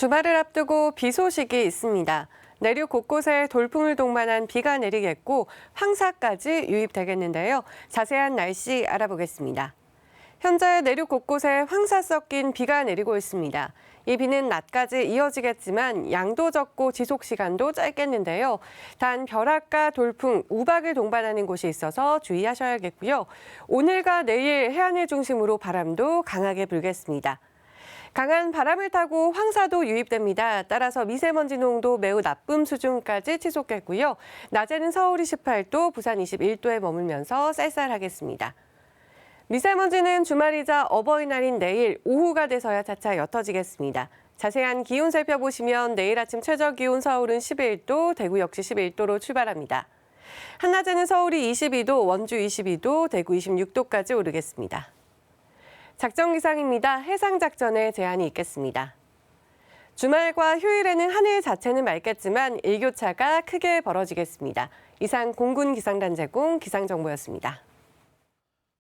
주말을 앞두고 비 소식이 있습니다. 내륙 곳곳에 돌풍을 동반한 비가 내리겠고 황사까지 유입되겠는데요. 자세한 날씨 알아보겠습니다. 현재 내륙 곳곳에 황사 섞인 비가 내리고 있습니다. 이 비는 낮까지 이어지겠지만 양도 적고 지속 시간도 짧겠는데요. 단 벼락과 돌풍, 우박을 동반하는 곳이 있어서 주의하셔야겠고요. 오늘과 내일 해안을 중심으로 바람도 강하게 불겠습니다. 강한 바람을 타고 황사도 유입됩니다. 따라서 미세먼지 농도 매우 나쁨 수준까지 치솟겠고요. 낮에는 서울이 18도, 부산 21도에 머물면서 쌀쌀하겠습니다. 미세먼지는 주말이자 어버이날인 내일 오후가 돼서야 차차 옅어지겠습니다. 자세한 기온 살펴보시면 내일 아침 최저 기온 서울은 11도, 대구 역시 11도로 출발합니다. 한낮에는 서울이 22도, 원주 22도, 대구 26도까지 오르겠습니다. 작전 기상입니다. 해상 작전에 제한이 있겠습니다. 주말과 휴일에는 하늘 자체는 맑겠지만 일교차가 크게 벌어지겠습니다. 이상 공군 기상단 제공 기상정보였습니다.